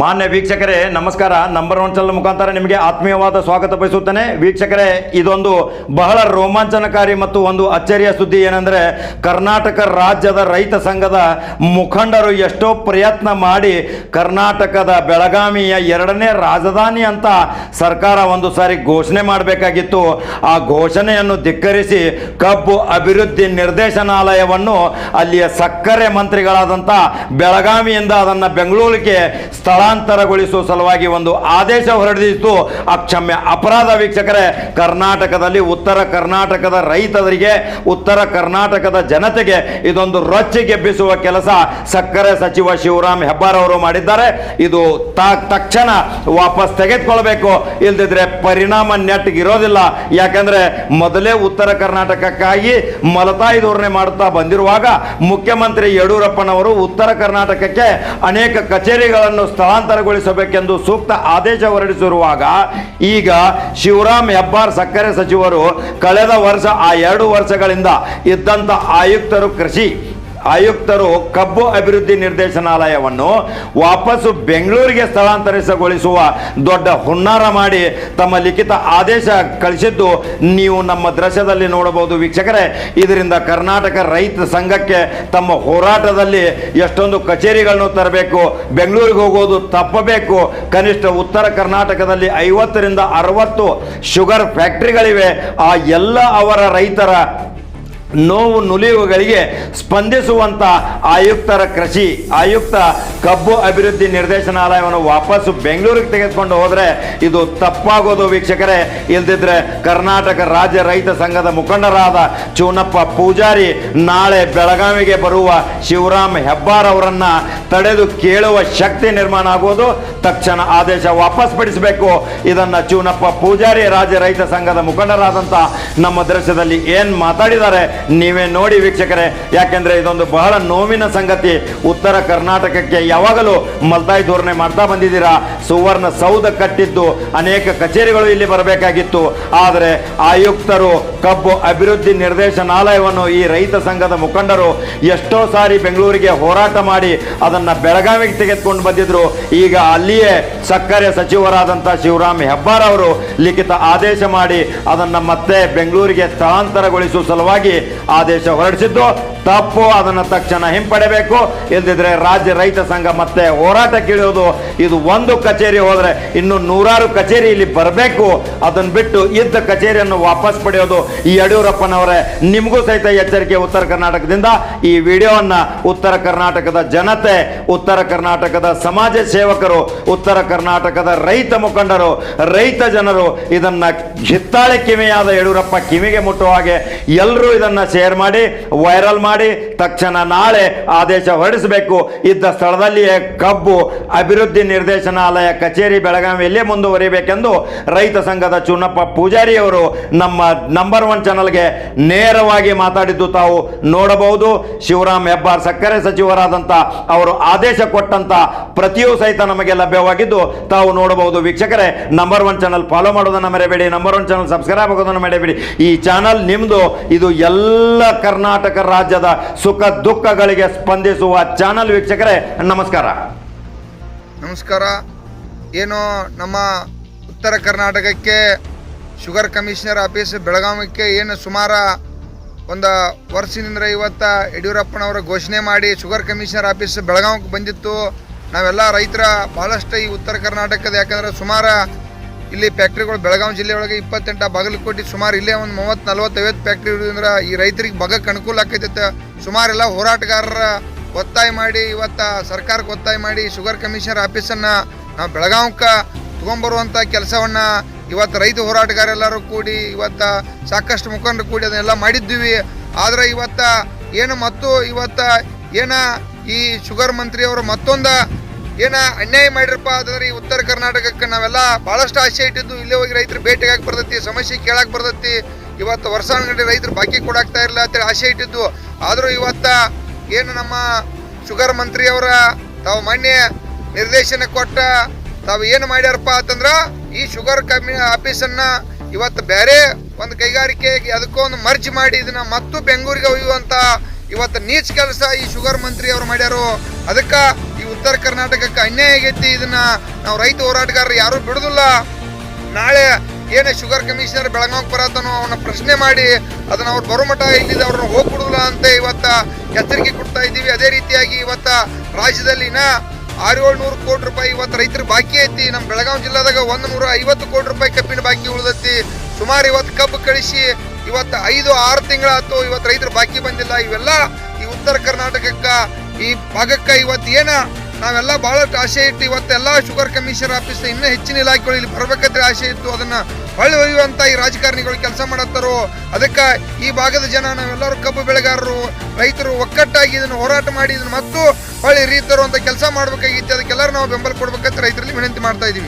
ಮಾನ್ಯ ವೀಕ್ಷಕರೇ, ನಮಸ್ಕಾರ. ನಂಬರ್ ಒನ್ ಚಾನಲ್ ಮುಖಾಂತರ ನಿಮಗೆ ಆತ್ಮೀಯವಾದ ಸ್ವಾಗತ ಬಯಸುತ್ತೇನೆ. ವೀಕ್ಷಕರೇ, ಇದೊಂದು ಬಹಳ ರೋಮಾಂಚನಕಾರಿ ಮತ್ತು ಒಂದು ಅಚ್ಚರಿಯ ಸುದ್ದಿ ಏನಂದ್ರೆ, ಕರ್ನಾಟಕ ರಾಜ್ಯದ ರೈತ ಸಂಘದ ಮುಖಂಡರು ಎಷ್ಟೋ ಪ್ರಯತ್ನ ಮಾಡಿ ಕರ್ನಾಟಕದ ಬೆಳಗಾವಿಯ ಎರಡನೇ ರಾಜಧಾನಿ ಅಂತ ಸರ್ಕಾರ ಒಂದು ಸಾರಿ ಘೋಷಣೆ ಮಾಡಬೇಕಾಗಿತ್ತು. ಆ ಘೋಷಣೆಯನ್ನು ಧಿಕ್ಕರಿಸಿ ಕಬ್ಬು ಅಭಿವೃದ್ಧಿ ನಿರ್ದೇಶನಾಲಯವನ್ನು ಅಲ್ಲಿಯ ಸಕ್ಕರೆ ಮಂತ್ರಿಗಳಾದಂಥ ಬೆಳಗಾವಿಯಿಂದ ಅದನ್ನು ಬೆಂಗಳೂರಿಗೆ ಸ್ಥಳಾಂತರಗೊಳಿಸುವ ಸಲುವಾಗಿ ಒಂದು ಆದೇಶ ಹೊರಡಿಸಿತ್ತು. ಅಕ್ಷಮ್ಯ ಅಪರಾಧ ವೀಕ್ಷಕರೇ, ಕರ್ನಾಟಕದಲ್ಲಿ ಉತ್ತರ ಕರ್ನಾಟಕದ ರೈತರಿಗೆ, ಉತ್ತರ ಕರ್ನಾಟಕದ ಜನತೆಗೆ ಇದೊಂದು ರೊಚ್ಚಿಗೆಬ್ಬಿಸುವ ಕೆಲಸ ಸಕ್ಕರೆ ಸಚಿವ ಶಿವರಾಮ್ ಹೆಬ್ಬಾರ್ ಅವರು ಮಾಡಿದ್ದಾರೆ. ಇದು ತಕ್ಷಣ ವಾಪಸ್ ತೆಗೆದುಕೊಳ್ಬೇಕು. ಇಲ್ದಿದ್ರೆ ಪರಿಣಾಮ ನೆಟ್ಟಿಗಿರೋದಿಲ್ಲ. ಯಾಕಂದ್ರೆ ಮೊದಲೇ ಉತ್ತರ ಕರ್ನಾಟಕಕ್ಕಾಗಿ ಮಲತಾಯಿ ಧೋರಣೆ ಮಾಡುತ್ತಾ ಬಂದಿರುವಾಗ ಮುಖ್ಯಮಂತ್ರಿ ಯಡಿಯೂರಪ್ಪನವರು ಉತ್ತರ ಕರ್ನಾಟಕಕ್ಕೆ ಅನೇಕ ಕಚೇರಿಗಳನ್ನು ಸ್ಥಳಾಂತರಗೊಳಿಸಬೇಕೆಂದು ಸೂಕ್ತ ಆದೇಶ ಹೊರಡಿಸಿರುವಾಗ ಈಗ ಶಿವರಾಮ್ ಹೆಬ್ಬಾರ್ ಸಕ್ಕರೆ ಸಚಿವರು ಕಳೆದ ವರ್ಷ, ಆ ಎರಡು ವರ್ಷಗಳಿಂದ ಇದ್ದಂಥ ಆಯುಕ್ತರು ಕೃಷಿ ಆಯುಕ್ತರು ಕಬ್ಬು ಅಭಿವೃದ್ಧಿ ನಿರ್ದೇಶನಾಲಯವನ್ನು ವಾಪಸ್ಸು ಬೆಂಗಳೂರಿಗೆ ಸ್ಥಳಾಂತರಿಸಗೊಳಿಸುವ ದೊಡ್ಡ ಹುನ್ನಾರ ಮಾಡಿ ತಮ್ಮ ಲಿಖಿತ ಆದೇಶ ಕಳಿಸಿದ್ದು ನೀವು ನಮ್ಮ ದೃಶ್ಯದಲ್ಲಿ ನೋಡಬಹುದು. ವೀಕ್ಷಕರೇ, ಇದರಿಂದ ಕರ್ನಾಟಕ ರೈತ ಸಂಘಕ್ಕೆ ತಮ್ಮ ಹೋರಾಟದಲ್ಲಿ ಎಷ್ಟೊಂದು ಕಚೇರಿಗಳನ್ನು ತರಬೇಕು, ಬೆಂಗಳೂರಿಗೆ ಹೋಗೋದು ತಪ್ಪಬೇಕು. ಕನಿಷ್ಠ ಉತ್ತರ ಕರ್ನಾಟಕದಲ್ಲಿ ಐವತ್ತರಿಂದ ಅರವತ್ತು ಶುಗರ್ ಫ್ಯಾಕ್ಟರಿಗಳಿವೆ. ಆ ಎಲ್ಲ ಅವರ ರೈತರ ನೋವು ನುಲಿಯುವಗಳಿಗೆ ಸ್ಪಂದಿಸುವಂತ ಆಯುಕ್ತರ ಕೃಷಿ, ಆಯುಕ್ತ ಕಬ್ಬು ಅಭಿವೃದ್ಧಿ ನಿರ್ದೇಶನಾಲಯವನ್ನು ವಾಪಸ್ಸು ಬೆಂಗಳೂರಿಗೆ ತೆಗೆದುಕೊಂಡು ಹೋದರೆ ಇದು ತಪ್ಪಾಗೋದು ವೀಕ್ಷಕರೇ. ಇಲ್ದಿದ್ರೆ ಕರ್ನಾಟಕ ರಾಜ್ಯ ರೈತ ಸಂಘದ ಮುಖಂಡರಾದ ಚೂನಪ್ಪ ಪೂಜಾರಿ ನಾಳೆ ಬೆಳಗಾವಿಗೆ ಬರುವ ಶಿವರಾಮ್ ಹೆಬ್ಬಾರ್ ಅವರನ್ನ ತಡೆದು ಕೇಳುವ ಶಕ್ತಿ ನಿರ್ಮಾಣ ಆಗುವುದು ತಕ್ಷಣ ಆದೇಶ ವಾಪಸ್ ಪಡಿಸಬೇಕು ಇದನ್ನ ಚೂನಪ್ಪ ಪೂಜಾರಿ ರಾಜ್ಯ ರೈತ ಸಂಘದ ಮುಖಂಡರಾದಂಥ ನಮ್ಮ ದೃಶ್ಯದಲ್ಲಿ ಏನ್ ಮಾತಾಡಿದ್ದಾರೆ ನೀವೇ ನೋಡಿ ವೀಕ್ಷಕರೇ, ಯಾಕೆಂದ್ರೆ ಇದೊಂದು ಬಹಳ ನೋವಿನ ಸಂಗತಿ. ಉತ್ತರ ಕರ್ನಾಟಕಕ್ಕೆ ಯಾವಾಗಲೂ ಮಲ್ತಾಯಿ ಧೋರಣೆ ಮಾಡ್ತಾ ಬಂದಿದ್ದೀರಾ? ಸುವರ್ಣ ಸೌಧ ಕಟ್ಟಿದ್ದು ಅನೇಕ ಕಚೇರಿಗಳು ಇಲ್ಲಿ ಬರಬೇಕಾಗಿತ್ತು. ಆದರೆ ಆಯುಕ್ತರು, ಕಬ್ಬು ಅಭಿವೃದ್ಧಿ ನಿರ್ದೇಶನಾಲಯವನ್ನು ಈ ರೈತ ಸಂಘದ ಮುಖಂಡರು ಎಷ್ಟೋ ಸಾರಿ ಬೆಂಗಳೂರಿಗೆ ಹೋರಾಟ ಮಾಡಿ ಅದನ್ನ ಬೆಳಗಾವಿಗೆ ತೆಗೆದುಕೊಂಡು ಬಂದಿದ್ರು. ಈಗ ಅಲ್ಲಿಯೇ ಸಕ್ಕರೆ ಸಚಿವರಾದಂಥ ಶಿವರಾಮ್ ಹೆಬ್ಬಾರ್ ಅವರು ಲಿಖಿತ ಆದೇಶ ಮಾಡಿ ಅದನ್ನ ಮತ್ತೆ ಬೆಂಗಳೂರಿಗೆ ಸ್ಥಳಾಂತರಗೊಳಿಸುವ ಸಲುವಾಗಿ ಆದೇಶ ಹೊರಡಿಸಿದ್ದು ತಪ್ಪು, ಅದನ್ನು ತಕ್ಷಣ ಹಿಂಪಡೆಯಬೇಕು ಇಲ್ದಿದ್ರೆ ರಾಜ್ಯ ರೈತ ಸಂಘ ಮತ್ತೆ ಹೋರಾಟಕ್ಕಿಳಿಯೋದು ಇದು ಒಂದು ಕಚೇರಿ ಹೋದ್ರೆ ಇನ್ನು ನೂರಾರು ಕಚೇರಿ ಇಲ್ಲಿ ಬರಬೇಕು. ಅದನ್ನು ಬಿಟ್ಟು ಇದ್ದ ಕಚೇರಿಯನ್ನು ವಾಪಸ್ ಪಡೆಯೋದು ಈ ಯಡಿಯೂರಪ್ಪನವರೇ. ನಿಮಗೂ ಸಹಿತ ಎಚ್ಚರಿಕೆ ಉತ್ತರ ಕರ್ನಾಟಕದಿಂದ. ಈ ವಿಡಿಯೋವನ್ನು ಉತ್ತರ ಕರ್ನಾಟಕದ ಜನತೆ, ಉತ್ತರ ಕರ್ನಾಟಕದ ಸಮಾಜ ಸೇವಕರು, ಉತ್ತರ ಕರ್ನಾಟಕದ ರೈತ ಮುಖಂಡರು, ರೈತ ಜನರು ಇದನ್ನ ಹಿತ್ತಾಳೆ ಕಿವಿಯಾದ ಯಡಿಯೂರಪ್ಪ ಕಿವಿಗೆ ಮುಟ್ಟುವ ಹಾಗೆ ಎಲ್ಲರೂ ಇದನ್ನ ಶೇರ್ ಮಾಡಿ, ವೈರಲ್ ಮಾಡಿ. ತಕ್ಷಣ ನಾಳೆ ಆದೇಶ ಹೊರಡಿಸಬೇಕು. ಇದ್ದ ಸ್ಥಳದಲ್ಲಿಯೇ ಕಬ್ಬು ಅಭಿವೃದ್ಧಿ ನಿರ್ದೇಶನಾಲಯ ಕಚೇರಿ ಬೆಳಗಾವಿಯಲ್ಲೇ ಮುಂದುವರಿಬೇಕೆಂದು ರೈತ ಸಂಘದ ಚುನ್ನಪ್ಪ ಪೂಜಾರಿ ಅವರು ನಮ್ಮ ನಂಬರ್ ಒನ್ ಚಾನಲ್ಗೆ ನೇರವಾಗಿ ಮಾತಾಡಿದ್ದು ತಾವು ನೋಡಬಹುದು. ಶಿವರಾಮ್ ಹೆಬ್ಬಾರ್ ಸಕ್ಕರೆ ಸಚಿವರಾದಂಥ ಅವರು ಆದೇಶ ಕೊಟ್ಟಂತ ಪ್ರತಿಯೂ ಸಹಿತ ನಮಗೆ ಲಭ್ಯವಾಗಿದ್ದು ತಾವು ನೋಡಬಹುದು. ವೀಕ್ಷಕರೇ ನಂಬರ್ ಒನ್ ಚಾನಲ್ ಫಾಲೋ ಮಾಡೋದನ್ನು ಮರೆಯಬೇಡಿ. ನಂಬರ್ ಒನ್ ಚಾನಲ್ ಸಬ್ಸ್ಕ್ರೈಬ್ ಆಗೋದನ್ನು ಮರೆಯಬೇಡಿ. ಈ ಚಾನಲ್ ನಿಮ್ಮದು ಇದು ಎಲ್ಲ ಕರ್ನಾಟಕ ರಾಜ್ಯದ ಸುಖ ದುಃಖಗಳಿಗೆ ಸ್ಪಂದಿಸುವ ಚಾನಲ್ ವೀಕ್ಷಕರೇ, ನಮಸ್ಕಾರ. ನಮಸ್ಕಾರ. ಏನು ನಮ್ಮ ಉತ್ತರ ಕರ್ನಾಟಕಕ್ಕೆ ಶುಗರ್ ಕಮಿಷನರ್ ಆಫೀಸ್ ಬೆಳಗಾವಿಗೆ ಏನು ಸುಮಾರು ಒಂದು ವರ್ಷದಿಂದ ಇವತ್ತ ಯಡಿಯೂರಪ್ಪನವರು ಘೋಷಣೆ ಮಾಡಿ ಶುಗರ್ ಕಮಿಷನರ್ ಆಫೀಸ್ ಬೆಳಗಾವಿಗೆ ಬಂದಿತ್ತು. ನಾವೆಲ್ಲ ರೈತರ ಭಾಳಷ್ಟು ಈ ಉತ್ತರ ಕರ್ನಾಟಕದ ಯಾಕಂದ್ರೆ ಸುಮಾರು ಇಲ್ಲಿ ಫ್ಯಾಕ್ಟ್ರಿಗಳು ಬೆಳಗಾವಿ ಜಿಲ್ಲೆಯೊಳಗೆ ಇಪ್ಪತ್ತೆಂಟು, ಬಾಗಲಕೋಟೆ ಸುಮಾರು ಇಲ್ಲೇ ಒಂದು ಮೂವತ್ತು ನಲ್ವತ್ತು ಐವತ್ತು ಫ್ಯಾಕ್ಟ್ರಿ ಇರೋದ್ರಿಂದ ಈ ರೈತರಿಗೆ ಬಗಕ್ಕೆ ಅನುಕೂಲ ಆಕೈತೆ ಸುಮಾರೆಲ್ಲ ಹೋರಾಟಗಾರರ ಒತ್ತಾಯ ಮಾಡಿ, ಇವತ್ತ ಸರ್ಕಾರಕ್ಕೆ ಒತ್ತಾಯ ಮಾಡಿ ಶುಗರ್ ಕಮಿಷನರ್ ಆಫೀಸನ್ನು ನಾವು ಬೆಳಗಾವಕ್ಕೆ ತೊಗೊಂಬರುವಂಥ ಕೆಲಸವನ್ನ ಇವತ್ತು ರೈತ ಹೋರಾಟಗಾರೆಲ್ಲರೂ ಕೂಡಿ, ಇವತ್ತ ಸಾಕಷ್ಟು ಮುಖಂಡರು ಕೂಡಿ ಅದನ್ನೆಲ್ಲ ಮಾಡಿದ್ದೀವಿ ಆದರೆ ಇವತ್ತ ಏನು ಮತ್ತು, ಇವತ್ತ ಏನ ಈ ಶುಗರ್ ಮಂತ್ರಿಯವರು ಮತ್ತೊಂದು ಏನ ಅನ್ಯಾಯ ಮಾಡಿರಪ್ಪ ಅಂತಂದ್ರೆ ಈ ಉತ್ತರ ಕರ್ನಾಟಕಕ್ಕೆ ನಾವೆಲ್ಲ ಭಾಳಷ್ಟು ಆಸೆ ಇಟ್ಟಿದ್ದು, ಇಲ್ಲೇ ಹೋಗಿ ರೈತರು ಭೇಟಿಯಾಗಿ ಬರ್ತೈತಿ, ಸಮಸ್ಯೆ ಕೇಳಕ್ಕೆ ಬರ್ತೈತಿ. ಇವತ್ತು ವರ್ಷಾನುಗಂಟೆ ರೈತರು ಬಾಕಿ ಕೊಡಾಕ್ತಾ ಇರಲಿಲ್ಲ ಅಂತೇಳಿ ಆಸೆ ಇಟ್ಟಿದ್ದು. ಆದರೂ ಇವತ್ತ ಏನು ನಮ್ಮ ಶುಗರ್ ಮಂತ್ರಿಯವರ ತಾವು ಮಾನ್ಯ ನಿರ್ದೇಶನ ಕೊಟ್ಟ ತಾವು ಏನು ಮಾಡ್ಯಾರಪ್ಪ ಅಂತಂದ್ರೆ ಈ ಶುಗರ್ ಕಮ್ಮಿ ಆಫೀಸನ್ನ ಇವತ್ತು ಬೇರೆ ಒಂದು ಕೈಗಾರಿಕೆ ಅದಕ್ಕೂ ಒಂದು ಮರ್ಜ್ ಮಾಡಿ ಇದನ್ನ ಮತ್ತು ಬೆಂಗಳೂರಿಗೆ ಹೋಗುವಂತ ಇವತ್ತು ನೀಚ್ ಕೆಲಸ ಈ ಶುಗರ್ ಮಂತ್ರಿ ಅವ್ರು ಮಾಡ್ಯಾರು. ಅದಕ್ಕೆ ಉತ್ತರ ಕರ್ನಾಟಕಕ್ಕೆ ಅನ್ಯಾಯ ಆಗೈತಿ, ಇದನ್ನ ನಾವು ರೈತ ಹೋರಾಟಗಾರರು ಯಾರು ಬಿಡುದಿಲ್ಲ. ನಾಳೆ ಏನೇ ಶುಗರ್ ಕಮಿಷನರ್ ಬೆಳಗಾವಿಗೆ ಬರತನೋ ಅವನ ಪ್ರಶ್ನೆ ಮಾಡಿ ಅದನ್ನ ಅವ್ರು ಬರೋ ಮಠ ಇಲ್ಲಿದೆ ಅವ್ರನ್ನ ಹೋಗ್ಬಿಡುದಿಲ್ಲ ಅಂತ ಇವತ್ತ ಎಚ್ಚರಿಕೆ ಕೊಡ್ತಾ ಇದ್ದೀವಿ. ಅದೇ ರೀತಿಯಾಗಿ ಇವತ್ತ ರಾಜ್ಯದಲ್ಲಿನ ಆರು ಏಳ್ನೂರು ಕೋಟಿ ರೂಪಾಯಿ ಇವತ್ತು ರೈತರ ಬಾಕಿ ಐತಿ. ನಮ್ಮ ಬೆಳಗಾವಿ ಜಿಲ್ಲಾದಾಗ ಒಂದು ನೂರ ಐವತ್ತು ಕೋಟಿ ರೂಪಾಯಿ ಕಬ್ಬಿನ ಬಾಕಿ ಉಳಿದೈತಿ. ಸುಮಾರು ಇವತ್ತು ಕಬ್ಬು ಕಳಿಸಿ ಇವತ್ತು ಐದು, ಆರು ತಿಂಗಳಾಯ್ತು ಇವತ್ತು ರೈತರು ಬಾಕಿ ಬಂದಿಲ್ಲ. ಇವೆಲ್ಲ ಈ ಉತ್ತರ ಕರ್ನಾಟಕಕ್ಕ ಈ ಭಾಗಕ್ಕ ಇವತ್ತು ಏನ ನಾವೆಲ್ಲ ಬಹಳಷ್ಟು ಆಸೆ ಇಟ್ಟು ಇವತ್ತೆಲ್ಲ ಶುಗರ್ ಕಮಿಷನರ್ ಆಫೀಸ್ ಇನ್ನೂ ಹೆಚ್ಚಿನ ಇಲಾಖೆಗಳು ಇಲ್ಲಿ ಬರಬೇಕಂದ್ರೆ ಆಸೆ ಇತ್ತು ಅದನ್ನ ಹೊಳ್ಳಿ ಒಯ್ಯುವಂತ ಈ ರಾಜಕಾರಣಿಗಳು ಕೆಲಸ ಮಾಡತ್ತಾರೋ? ಅದಕ್ಕೆ ಈ ಭಾಗದ ಜನ ನಾವೆಲ್ಲರೂ ಕಬ್ಬು ಬೆಳೆಗಾರರು, ರೈತರು ಒಕ್ಕಟ್ಟಾಗಿ ಇದನ್ನು ಹೋರಾಟ ಮಾಡಿ ಇದನ್ನು ಮತ್ತು ಹೊಳ್ಳಿ ರೀತರು ಅಂತ ಕೆಲಸ ಮಾಡಬೇಕಾಗಿತ್ತು. ಅದಕ್ಕೆಲ್ಲರೂ ನಾವು ಬೆಂಬಲ ಕೊಡ್ಬೇಕಂತ ರೈತರಲ್ಲಿ ವಿನಂತಿ ಮಾಡ್ತಾ ಇದೀವಿ